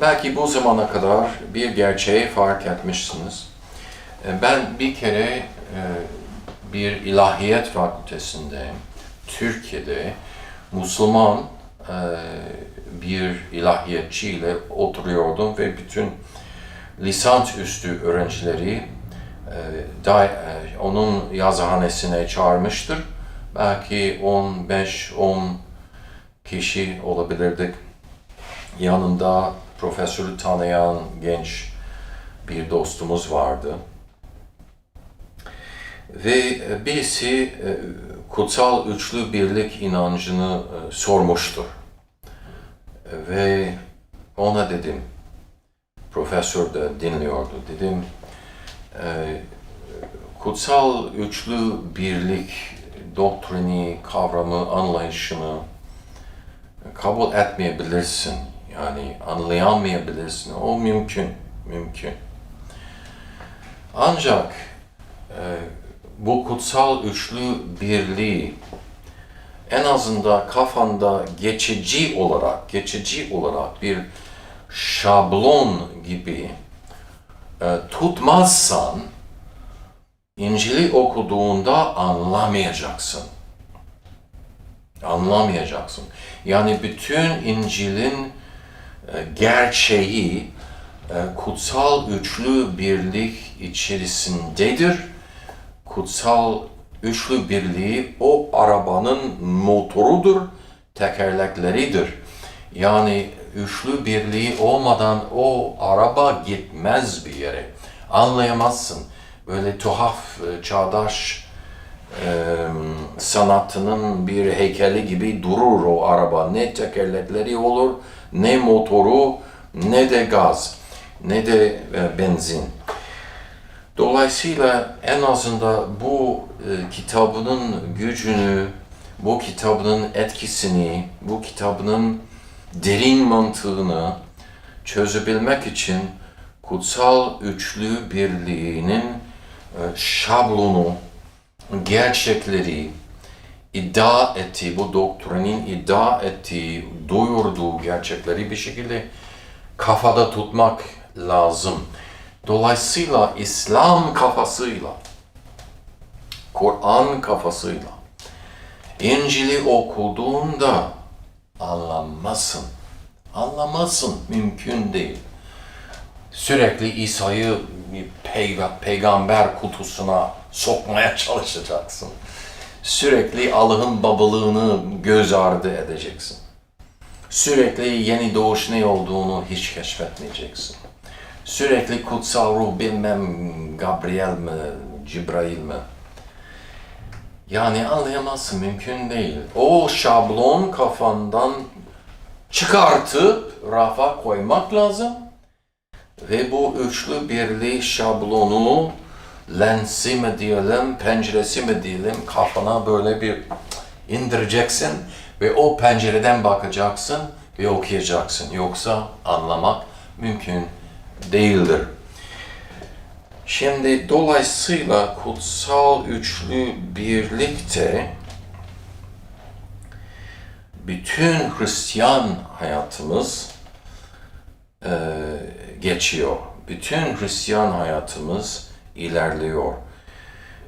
Belki bu zamana kadar bir gerçeği fark etmişsiniz. E, Ben bir kere e, bir ilahiyat fakültesinde Türkiye'de Müslüman e, bir ilahiyatçı ile oturuyordum ve bütün lisans üstü öğrencileri onun yazıhanesine çağırmıştır. Belki 15-10 kişi olabilirdik. Yanında profesörü tanıyan genç bir dostumuz vardı. Ve e, birisi e, kutsal üçlü birlik inancını e, sormuştur. Ve ona dedim, profesör de dinliyordu, dedim, kutsal üçlü birlik doktrini, kavramı, anlayışını kabul etmeyebilirsin. Yani anlayamayabilirsin. O mümkün, mümkün. Ancak e, bu kutsal üçlü birliği en azından kafanda geçici olarak, geçici olarak bir şablon gibi e, tutmazsan İncil'i okuduğunda anlamayacaksın. Anlamayacaksın. Yani bütün İncil'in gerçeği e, kutsal üçlü birlik içerisindedir. Kutsal üçlü birliği o arabanın motorudur, tekerlekleridir. Yani üçlü birliği olmadan o araba gitmez bir yere. Anlayamazsın. Böyle tuhaf, e, çağdaş e, sanatının bir heykeli gibi durur o araba. Ne tekerlekleri olur, ne motoru, ne de gaz, ne de e, benzin. Dolayısıyla en azından bu e, kitabının gücünü, bu kitabının etkisini, bu kitabının derin mantığını çözebilmek için kutsal üçlü birliğinin e, şablonu, gerçekleri, iddia ettiği, bu doktrinin iddia ettiği, duyurduğu gerçekleri bir şekilde kafada tutmak lazım. Dolayısıyla İslam kafasıyla, Kur'an kafasıyla İncil'i okuduğunda anlamazsın. Anlamazsın. Mümkün değil. Sürekli İsa'yı peygamber kutusuna sokmaya çalışacaksın. Sürekli Allah'ın babalığını göz ardı edeceksin. Sürekli yeni doğuş ne olduğunu hiç keşfetmeyeceksin. Sürekli kutsal ruh bilmem Gabriel mi, Cibrail mi? Yani anlayamazsın, mümkün değil. O şablon kafandan çıkartıp rafa koymak lazım. Ve bu üçlü birliği şablonu lensi mi diyelim, penceresi mi diyelim kafana böyle bir indireceksin ve o pencereden bakacaksın ve okuyacaksın. Yoksa anlamak mümkün değildir. Şimdi dolayısıyla kutsal üçlü birlikte bütün Hristiyan hayatımız e, geçiyor. Bütün Hristiyan hayatımız ilerliyor.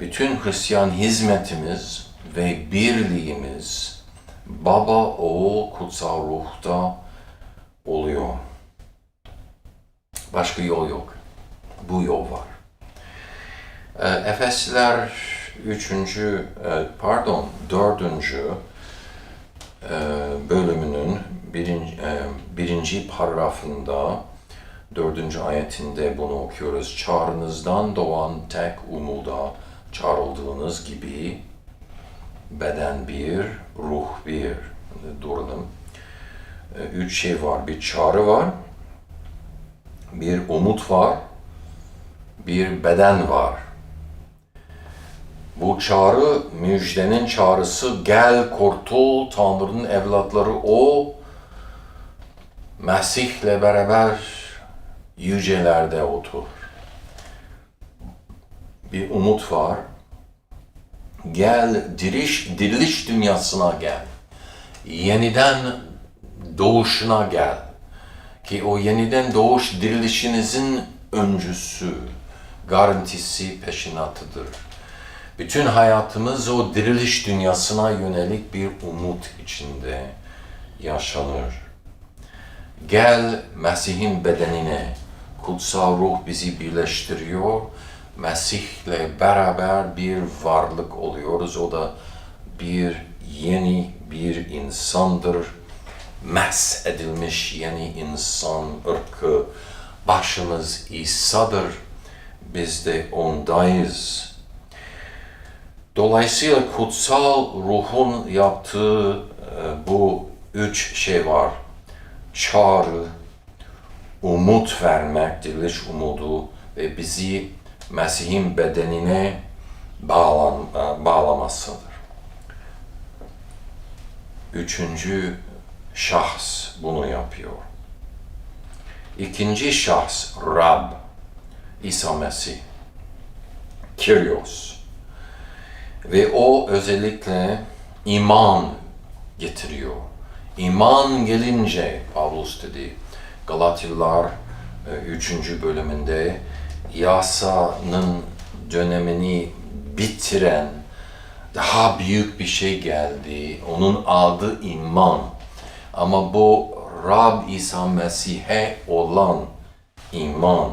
Bütün Hristiyan hizmetimiz ve birliğimiz Baba, Oğul, Kutsal Ruh'ta oluyor. Başka yol yok. Bu yol var. E, Efesliler 3. pardon 4. e, bölümünün birinci, e, birinci paragrafında dördüncü ayetinde bunu okuyoruz. Çağrınızdan doğan tek umuda çağrıldığınız gibi beden bir, ruh bir. Duralım. E, Üç şey var. Bir çağrı var, bir umut var, bir beden var. Bu çağrı müjdenin çağrısı gel kurtul Tanrı'nın evlatları o Mesih'le beraber yücelerde otur. Bir umut var. Gel diriş, diriliş dünyasına gel. Yeniden doğuşuna gel. Ki o yeniden doğuş dirilişinizin öncüsü, garantisi, peşinatıdır. Bütün hayatımız o diriliş dünyasına yönelik bir umut içinde yaşanır. Gel Mesih'in bedenine, kutsal ruh bizi birleştiriyor. Mesih'le beraber bir varlık oluyoruz. O da bir yeni bir insandır. Mes edilmiş yeni insan ırkı. Başımız İsa'dır. Biz de ondayız. Dolayısıyla kutsal ruhun yaptığı e, bu üç şey var. Çağrı, umut vermek, diriliş umudu ve bizi Mesih'in bedenine bağlan, e, bağlamasıdır. Üçüncü şahs bunu yapıyor. İkinci şahs Rab, İsa Mesih, Kyrios. Ve o özellikle iman getiriyor. İman gelince Pavlus dedi Galatyalılar 3. bölümünde yasanın dönemini bitiren daha büyük bir şey geldi. Onun adı iman. Ama bu Rab İsa Mesih'e olan iman.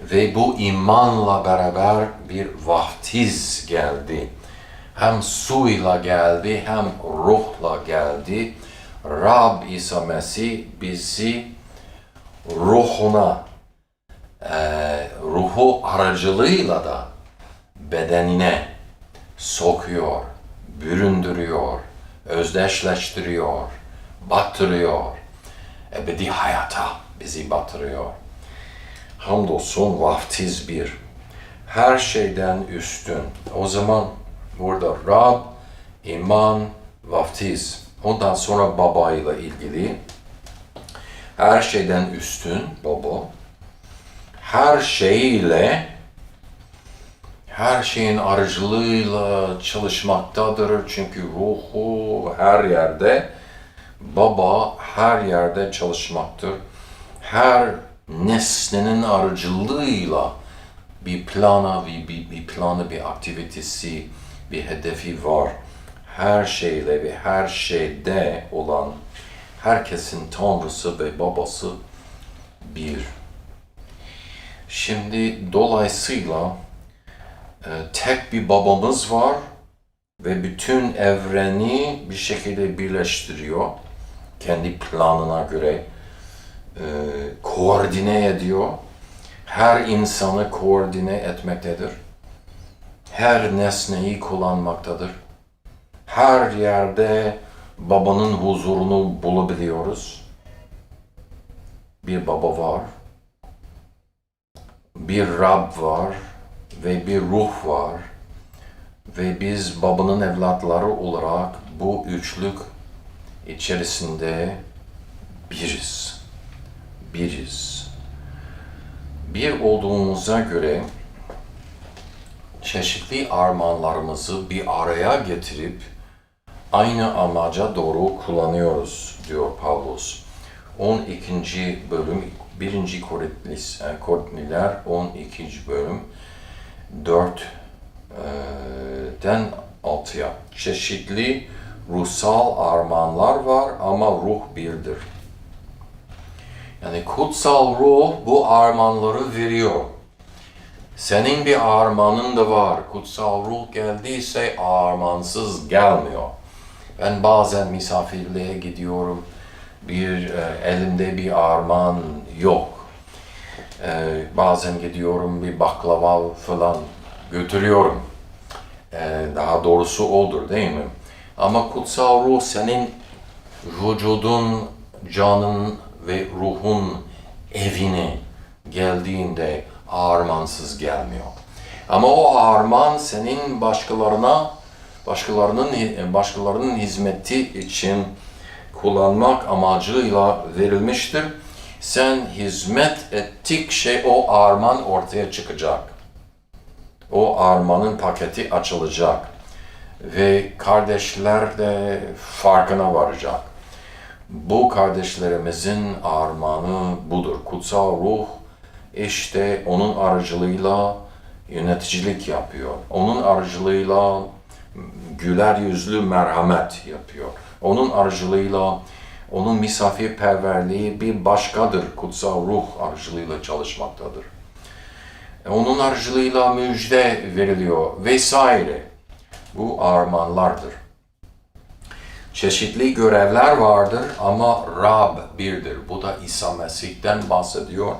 Ve bu imanla beraber bir vaftiz geldi. Hem suyla geldi hem ruhla geldi. Rab İsa Mesih bizi ruhuna, e, ruhu aracılığıyla da bedenine sokuyor, büründürüyor, özdeşleştiriyor, batırıyor. Ebedi hayata bizi batırıyor. Hamdolsun vaftiz bir. Her şeyden üstün. O zaman burada Rab, iman, vaftiz. Ondan sonra baba ile ilgili her şeyden üstün baba. Her şeyle her şeyin aracılığıyla çalışmaktadır. Çünkü ruhu her yerde, baba her yerde çalışmaktır. Her nesnenin aracılığıyla bir plana, bir, bir, bir planı, bir aktivitesi, bir hedefi var. Her şeyle ve her şeyde olan herkesin tanrısı ve babası bir. Şimdi dolayısıyla e, tek bir babamız var ve bütün evreni bir şekilde birleştiriyor. Kendi planına göre e, koordine ediyor. Her insanı koordine etmektedir. Her nesneyi kullanmaktadır. Her yerde babanın huzurunu bulabiliyoruz. Bir baba var. Bir Rab var ve bir ruh var. Ve biz babanın evlatları olarak bu üçlük içerisinde biriz. Biriz. Bir olduğumuza göre çeşitli armağanlarımızı bir araya getirip aynı amaca doğru kullanıyoruz diyor Pavlus. 12. bölüm 1. Korintliler 12. bölüm 4'den 6'ya. Çeşitli ruhsal armağanlar var ama ruh birdir. Yani kutsal ruh bu armağanları veriyor. Senin bir armağanın da var. Kutsal ruh geldiyse armağansız gelmiyor. Ben bazen misafirliğe gidiyorum. Bir e, elimde bir armağan yok. E, bazen gidiyorum bir baklava falan götürüyorum. E, daha doğrusu olur değil mi? Ama kutsal ruh senin vücudun, canın ve ruhun evine geldiğinde armağansız gelmiyor. Ama o armağan senin başkalarına başkalarının başkalarının hizmeti için kullanmak amacıyla verilmiştir. Sen hizmet ettik şey o armağan ortaya çıkacak. O armağanın paketi açılacak ve kardeşler de farkına varacak. Bu kardeşlerimizin armağanı budur. Kutsal ruh işte onun aracılığıyla yöneticilik yapıyor. Onun aracılığıyla güler yüzlü merhamet yapıyor. Onun aracılığıyla onun misafirperverliği bir başkadır. Kutsal ruh aracılığıyla çalışmaktadır. Onun aracılığıyla müjde veriliyor vesaire. Bu armağanlardır. Çeşitli görevler vardır ama Rab birdir. Bu da İsa Mesih'ten bahsediyor.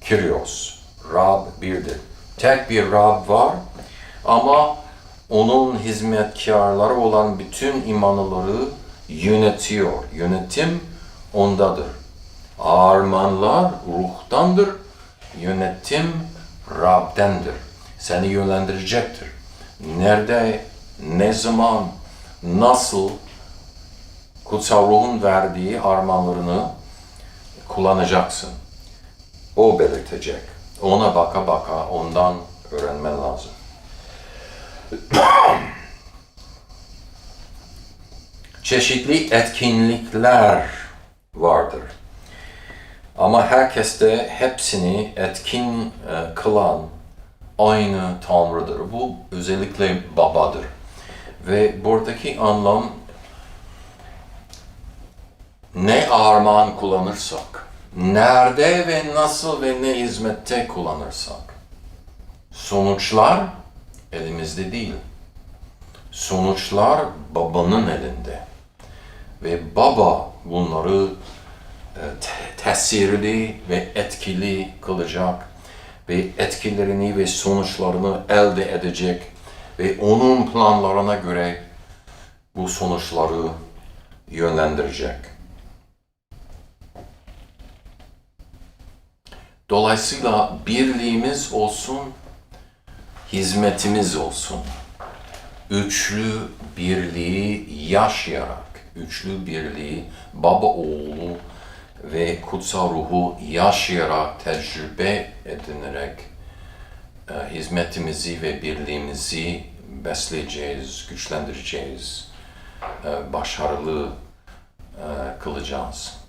Kyrios, Rab birdir. Tek bir Rab var ama onun hizmetkarları olan bütün imanlıları yönetiyor. Yönetim ondadır. Armağanlar ruhtandır. Yönetim Rab'dendir. Seni yönlendirecektir. Nerede, ne zaman, nasıl kutsal ruhun verdiği armağanlarını kullanacaksın. O belirtecek. Ona baka baka ondan öğrenmen lazım. Çeşitli etkinlikler vardır. Ama herkes de hepsini etkin e, kılan aynı Tanrı'dır. Bu özellikle babadır. Ve buradaki anlam ne armağan kullanırsak, nerede ve nasıl ve ne hizmette kullanırsak, sonuçlar elimizde değil. Sonuçlar babanın elinde. Ve baba bunları e, te- tesirli ve etkili kılacak ve etkilerini ve sonuçlarını elde edecek ve onun planlarına göre bu sonuçları yönlendirecek. Dolayısıyla birliğimiz olsun, hizmetimiz olsun. Üçlü birliği yaşayarak, üçlü birliği baba oğlu ve kutsal ruhu yaşayarak, tecrübe edinerek e, hizmetimizi ve birliğimizi besleyeceğiz, güçlendireceğiz, e, başarılı e, kılacağız.